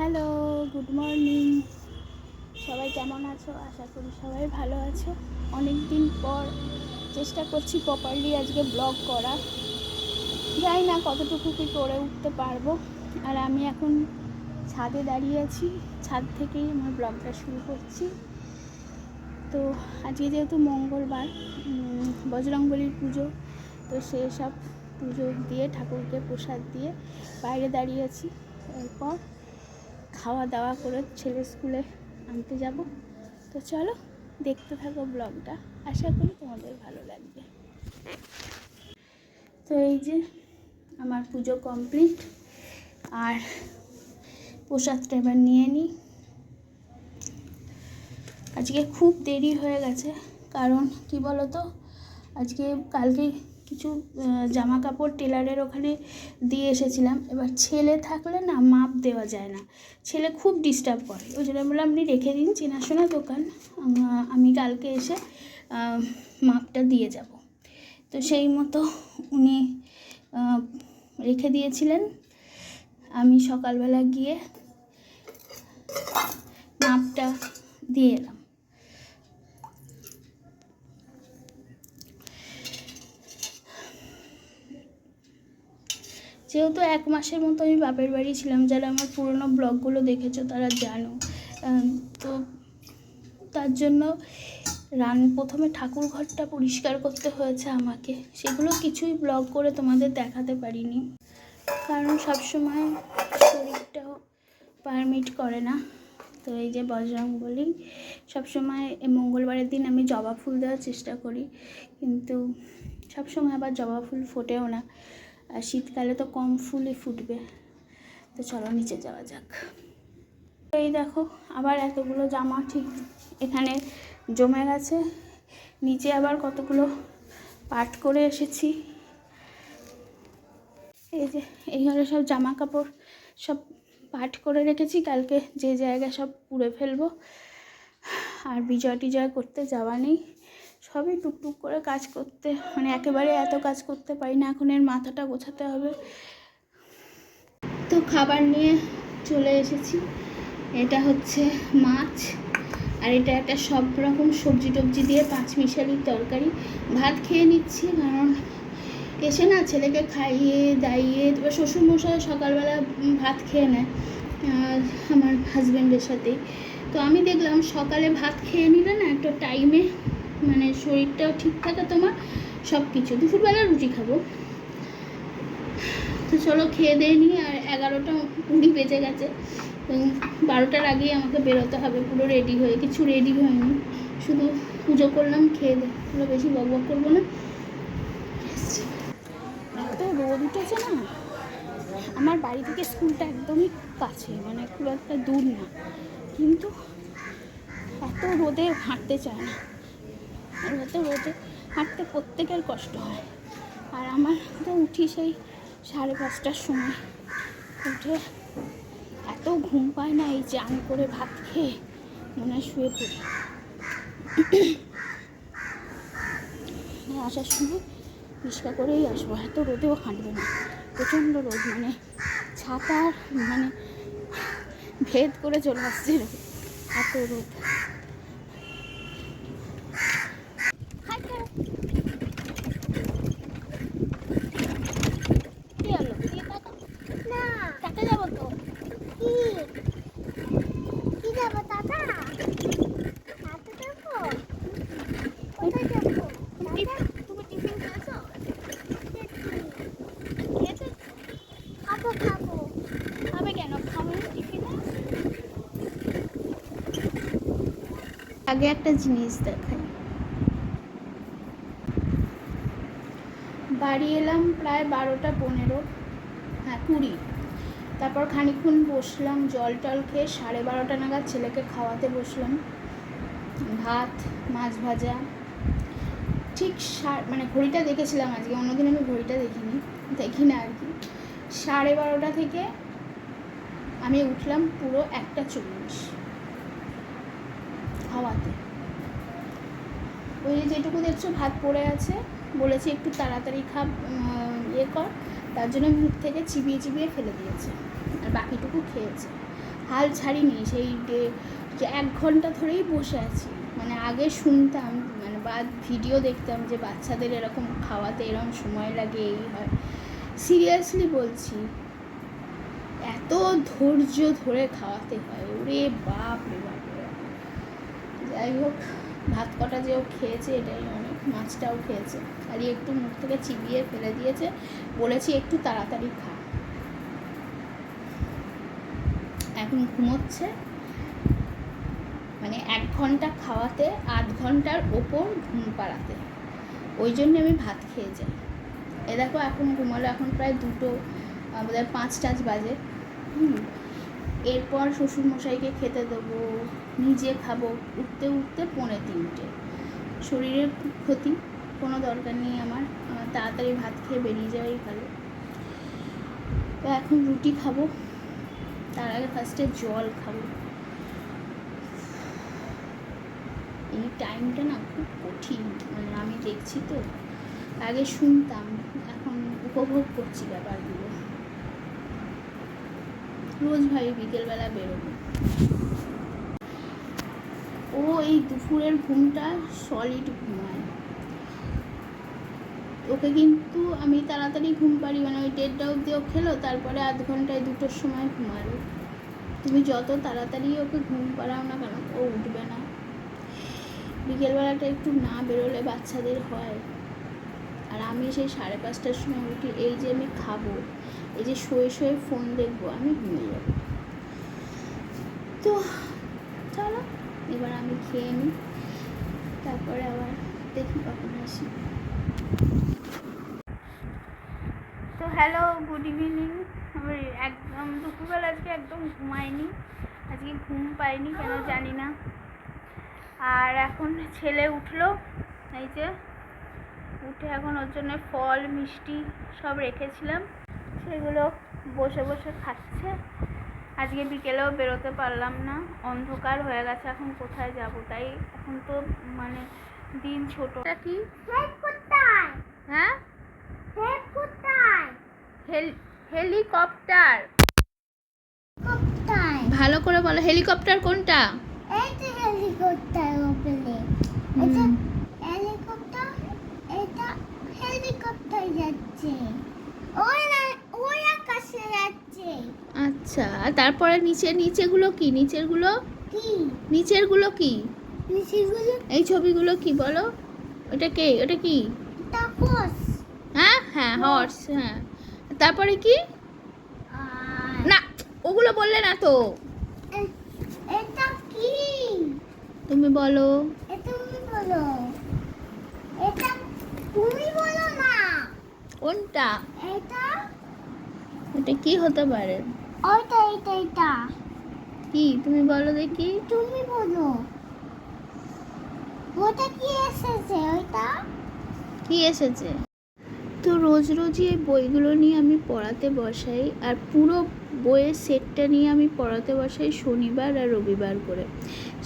Hello, good morning. সবাই কেমন আছো? আশা করি সবাই ভালো আছো। অনেক দিন পর চেষ্টা করছি প্রপারলি আজকে ব্লগ করা। জানি না কতটুকু কি করে উঠতে পারব। আর আমি এখন ছাদে দাঁড়িয়ে আছি। ছাদ থেকেই আমার ব্লগটা শুরু করছি। তো আজকে যেহেতু মঙ্গলবার বজরংবলির পুজো, তো সেসব পুজো দিয়ে, ঠাকুরকে প্রসাদ দিয়ে বাইরে দাঁড়িয়ে আছি। এরপর খাওয়া দাওয়া করে ছেলে স্কুলে আনতে যাব। তো চলো দেখতে থাকো ব্লগটা। আশা করি তোমাদের ভালো লাগবে। তো এই যে আমার পুজো কমপ্লিট। আর প্রসাদটা এবার নিয়ে নিই আজকে খুব দেরি হয়ে গেছে। কারণ কি বলো তো আজকে কালকে কিছু জামা কাপড় টেলারের ওখানে দিয়ে এসেছিলাম। এবার ছেলে থাকলে না মাপ দেওয়া যায় না। ছেলে খুব ডিস্টার্ব করে। ওই জন্য বললাম, আপনি রেখে দিন, চেনাশোনা দোকান। আমি কালকে এসে মাপটা দিয়ে যাব। তো সেই মতো উনি রেখে দিয়েছিলেন। আমি সকালবেলা গিয়ে মাপটা দিয়ে এলাম। যেহেতু এক মাসের মতো আমি বাপের বাড়ি ছিলাম, যারা আমার পুরনো ব্লগগুলো দেখেছ তারা জানো। তো তার জন্য রান প্রথমে ঠাকুর ঘরটা পরিষ্কার করতে হয়েছে আমাকে। সেগুলো কিছুই ব্লগ করে তোমাদের দেখাতে পারিনি। কারণ সবসময় শরীরটাও পারমিট করে না। তো এই যে বজরং বলি, সবসময় মঙ্গলবারের দিন আমি জবা ফুল দেওয়ার চেষ্টা করি। কিন্তু সবসময় আবার জবা ফুল ফোটেও না। আর শীতকালে তো কম ফুলই ফুটবে। তো চলো নিচে যাওয়া যাক। এই দেখো, আবার এতগুলো জামা ঠিক এখানে জমে গেছে। নিচে আবার কতগুলো পাট করে এসেছি। এই যে, এই সব জামা কাপড় সব পাট করে রেখেছি। কালকে যে জায়গায় সব পুড়ে ফেলব। আর বিজয় টিজয় করতে যাওয়া নেই। সবই টুকটুক করে কাজ করতে মানে একেবারে এত কাজ করতে পারি না, এখন এর মাথাটা গোছাতে হবে। তো খাবার নিয়ে চলে এসেছি। এটা হচ্ছে মাছ, আর এটা একটা সব রকম সবজি টবজি দিয়ে পাঁচ মিশালির তরকারি। ভাত খেয়ে নিচ্ছি, কারণ এসে না ছেলেকে খাইয়ে, দাইয়ে, তারপর শ্বশুরমশাই সকালবেলা ভাত খেয়ে নেয় আমার হাজব্যান্ডের সাথেই। তো আমি দেখলাম সকালে ভাত খেয়ে নিলে না একটা টাইমে মানে শরীরটাও ঠিক থাকে তোমার সব কিছু দুপুরবেলা রুটি খাব। তো চলো খেয়ে দিয়ে নিই, আর এগারোটা কুড়ি বেজে গেছে। বারোটার আগেই আমাকে বেরোতে হবে, পুরো রেডি হয়ে, কিছু রেডি হয়নি। শুধু পুজো করলাম, খেয়ে দে পুরো বেশি বক বক করব না। এত রোদ উঠেছে না? আমার বাড়ি থেকে স্কুলটা একদমই কাছে মানে খুব একটা দূর না। কিন্তু এত রোদে হাঁটতে চায় না। আর রোদে হাঁটতে প্রত্যেকের কষ্ট হয়। আর আমার তো উঠি সেই সাড়ে পাঁচটার সময়। উঠে এত ঘুম পায় না, এই চান করে ভাত খেয়ে মনে হয় শুয়ে পড়ি। আসার সময় রিক্সা করেই আসব, এত রোদেও হাঁটবে না। প্রচণ্ড রোদ মানে ছাতার মানে ভেদ করে চলে আসছে এত রোদ হাই করো। কি হলো? দিয়ে তাকাও। কাকে যাব তো কি কি যাব দাদা হাতে যাব কোথায় যাব তুমি টিফিন- তুমি টিফিন খেয়েছো খেয়েছো খাব খাব খাবে কেন খাবে টিফিনে আগে একটা জিনিস দেখাই। বাড়ি এলাম প্রায় বারোটা পনেরো হ্যাঁ কুড়ি। তারপর খানিকক্ষণ বসলাম, জল টল খেয়ে সাড়ে বারোটা নাগাদ ছেলেকে খাওয়াতে বসলাম। ভাত, মাছ ভাজা। ঠিক মানে ঘড়িটা দেখেছিলাম আজকে, অন্যদিন আমি ঘড়িটা দেখিনি দেখি না আর কি। সাড়ে বারোটা থেকে আমি উঠলাম পুরো একটা চল্লিশ। খাওয়াতে। ওই যেটুকু দেখছ ভাত পড়ে আছে। বলেছি একটু তাড়াতাড়ি খা উম, ইয়ে কর। তার জন্য মুখ থেকে চিবিয়ে চিবিয়ে ফেলে দিয়েছে। আর বাকিটুকু খেয়েছে। হাল ছাড়িনি সেই এক ঘণ্টা ধরেই বসে আছি। মানে আগে শুনতাম মানে বা ভিডিও দেখতাম যে বাচ্চাদের এরকম খাওয়াতে এরকম সময় লাগে এই হয়। সিরিয়াসলি বলছি এত ধৈর্য ধরে খাওয়াতে হয়। ওরে বাপ রে বাপ। যাই হোক, ভাত কটা যে যেও খেয়েছে এটাই অনেক, মাছটাও খেয়েছে। আর একটু মুখ থেকে চিবিয়ে ফেলে দিয়েছে, বলেছি একটু তাড়াতাড়ি খা। এখন ঘুমোচ্ছে। মানে এক ঘণ্টা খাওয়াতে, আধ ঘণ্টার ওপর ঘুম পাড়াতে। ওই জন্য আমি ভাত খেয়ে যাই। এ দেখো, এখন ঘুমালো, এখন প্রায় দুটো, আমাদের পাঁচ টাচ বাজে। হুম। এরপর শ্বশুরমশাইকে খেতে দেবো, নিজে খাব, উঠতে উঠতে পৌনে তিনটে। শরীরের ক্ষতি, কোনো দরকার নেই আমার। তাড়াতাড়ি ভাত খেয়ে বেরিয়ে যাওয়াই ভালো। তো এখন রুটি খাব, তার আগে ফার্স্টে জল খাব। এই টাইমটা না খুব কঠিন মানে আমি দেখছি তো, আগে শুনতাম, এখন উপভোগ করছি ব্যাপারগুলো। রোজ ভাবি বিকেলবেলা বেরোবো। ও এই দুপুরের ঘুমটা সলিড ঘুমায় ওকে কিন্তু আমি তাড়াতাড়ি ঘুম পারি মানে ওই দেড়টা অবধি ও খেলো, তারপরে আধ ঘন্টায় দুটোর সময় ঘুমালো। তুমি যত তাড়াতাড়ি ওকে ঘুম পাড়াও না কেন, ও উঠবে না। বিকেলবেলাটা একটু না বেরোলে বাচ্চাদের হয়। আর আমি সেই সাড়ে পাঁচটার সময় উঠি, এই যে আমি খাব। এই যে শুয়ে শুয়ে ফোন দেখব, আমি ঘুমিয়ে যাব। তো চলো, এবার আমি খেয়ে নিই, তারপরে আবার দেখি কখন আসি। তো হ্যালো গুড ইভিনিং আমি একদম দুপুরবেলা আজকে একদম ঘুমাইনি, আজকে ঘুম পাইনি, কেন জানি না। আর এখন ছেলে উঠল, এই যে, উঠে এখন ওর জন্য ফল, মিষ্টি সব রেখেছিলাম। সেগুলো বসে বসে খাচ্ছে। আজকে বিকেলেও বেরোতে পারলাম না অন্ধকার হয়ে গেছে এখন কোথায় যাব তাই? এখন তো মানে দিন ছোটটা কি? হ্যাঁ? হেলিকপ্টার। ভালো করে বলো হেলিকপ্টার কোনটা? হেলিকপ্টার হেলিকপ্টার এটা হেলিকপ্টার যাচ্ছে। ওই আচ্ছা আর তারপরে নিচে নিচেগুলো কি? নিচেরগুলো? কি? নিচেরগুলো কি? এই ছবিগুলো কি বলো? ওটা কে? ওটা কি? হ্যাঁ? হ্যাঁ হর্স হ্যাঁ। তারপরে কি? না ওগুলো বললে না তো। এটা কি? তুমি বলো। তুমি বলো। এটা তুমি বলো না। কোনটা? এটা এটা কি হতে পারে? ওইটা এটা এটা কি? তুমি বলো দেখি। তুমি বলো। ওটা কি এসেছে ওইটা? কি এসেছে? তো রোজ রোজই এই বইগুলো নিয়ে আমি পড়াতে বসাই আর পুরো বইয়ের সেটটা নিয়ে আমি পড়াতে বসাই শনিবার আর রবিবার করে।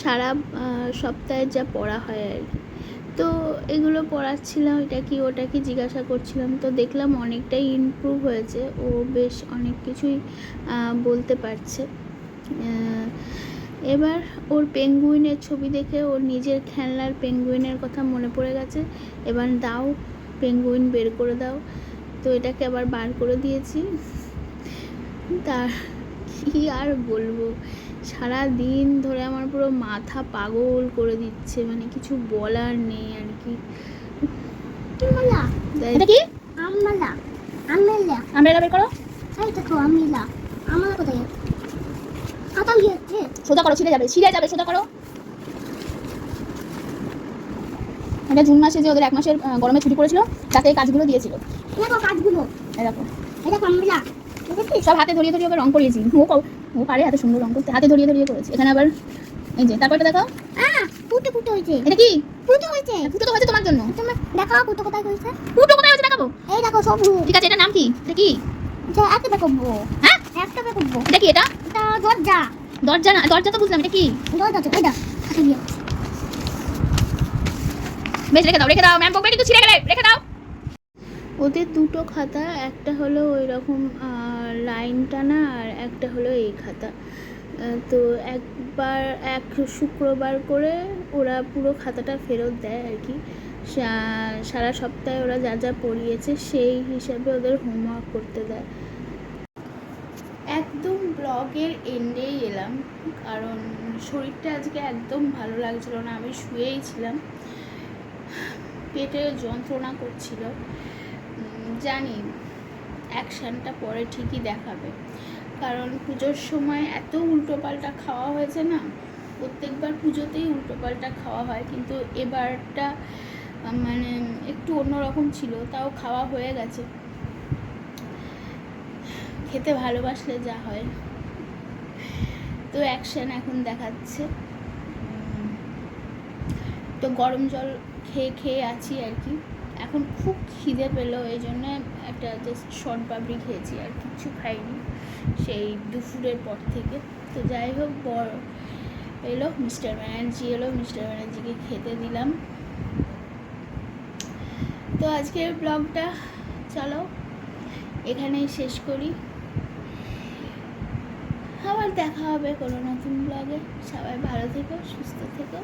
সারা সপ্তাহে যা পড়া হয় আর কি। তো এগুলো পড়াচ্ছিলাম, এটা কি ওটা কি জিজ্ঞাসা করছিলাম, তো দেখলাম অনেকটাই ইমপ্রুভ হয়েছে, ও বেশ অনেক কিছুই বলতে পারছে। এবার ওর পেঙ্গুইনের ছবি দেখে ওর নিজের খেলনার পেঙ্গুইনের কথা মনে পড়ে গেছে, এবার দাও পেঙ্গুইন বের করে দাও, তো এটাকে আবার বার করে দিয়েছি। তার কি আর বলব? সারা দিন ধরে আমার পুরো মাথা পাগল করে দিচ্ছে মানে কিছু বলার নেই আর কি। আমলা। এটা কি? আমলা। আমলা। আমরা বের করো। এই দেখো আমলা। আমলা কোথায়? আটা গিয়েছে সোজা করো ছিঁড়ে যাবে ছিঁড়ে যাবে সোজা করো। এটা জুন মাসে যে ওদের এক মাসের গরমে ছুটি পড়েছিল তাতে এই কাজগুলো দিয়েছিল। কাজগুলো। এরকম এটা আমলা সব হাতে ধরিয়ে ধরিয়ে ওকে রং করিয়েছি। ও ও পারে এত সুন্দর রং করতে। হাতে ধরিয়ে ধরিয়ে করেছি। এখানে আবার এই যে তারপরটা দেখো আহ ফুটো ফুটো হয়েছে। এটা কি? ফুটো হয়েছে। ফুটো তো হয়েছে তোমার জন্য। তুমি দেখাও ফুটো কোথায় হয়েছে। ফুটো কোথায় হয়েছে দেখাবো? এই দেখো সব ঠিক আছে এটার নাম কি? এটা কি? যা একটা দেখাবো হ্যাঁ? একটা দেখাবো এটা কি এটা? এটা দরজা। দরজা না দরজা তো বুঝলাম এটা কি? দরজা তো এটা গিয়ে বেশ রেখে দাও রেখে দাও ম্যাম বকবে কিন্তু ছিঁড়ে গেলে। রেখে দাও। ওদের দুটো খাতা একটা হলো ওই রকম লাইন টানা আর একটা হলো এই খাতা। তো একবার, এক শুক্রবার করে ওরা পুরো খাতাটা ফেরত দেয় আর কি। সারা সপ্তাহে ওরা যা যা পড়িয়েছে সেই হিসাবে ওদের হোমওয়ার্ক করতে দেয়। একদম ব্লগের এন্ডেই এলাম, কারণ শরীরটা আজকে একদম ভালো লাগছিল না, আমি শুয়েই ছিলাম। পেটে যন্ত্রণা করছিল। জানি অ্যাকশানটা পরে ঠিকই দেখাবে। কারণ পুজোর সময় এত উল্টোপাল্টা খাওয়া হয়েছে না, প্রত্যেকবার পুজোতেই উল্টোপাল্টা খাওয়া হয়, কিন্তু এবারটা মানে একটু অন্যরকম ছিল, তাও খাওয়া হয়ে গেছে। খেতে ভালোবাসলে যা হয়। তো অ্যাকশন এখন দেখাচ্ছে। তো গরম জল খেয়ে খেয়ে আছি আর কি। এখন খুব খিদে পেল, এই জন্য একটা জাস্ট শর্ট পাপড়ি খেয়েছি আর কিচ্ছু খাইনি সেই দুপুরের পর থেকে। তো যাই হোক বড় এলো মিস্টার ব্যানার্জি এলো মিস্টার ব্যানার্জিকে খেতে দিলাম। তো আজকের ব্লগটা চলো, এখানেই শেষ করি। আবার দেখা হবে কোনো নতুন ব্লগে সবাই ভালো থেকো, সুস্থ থেকো।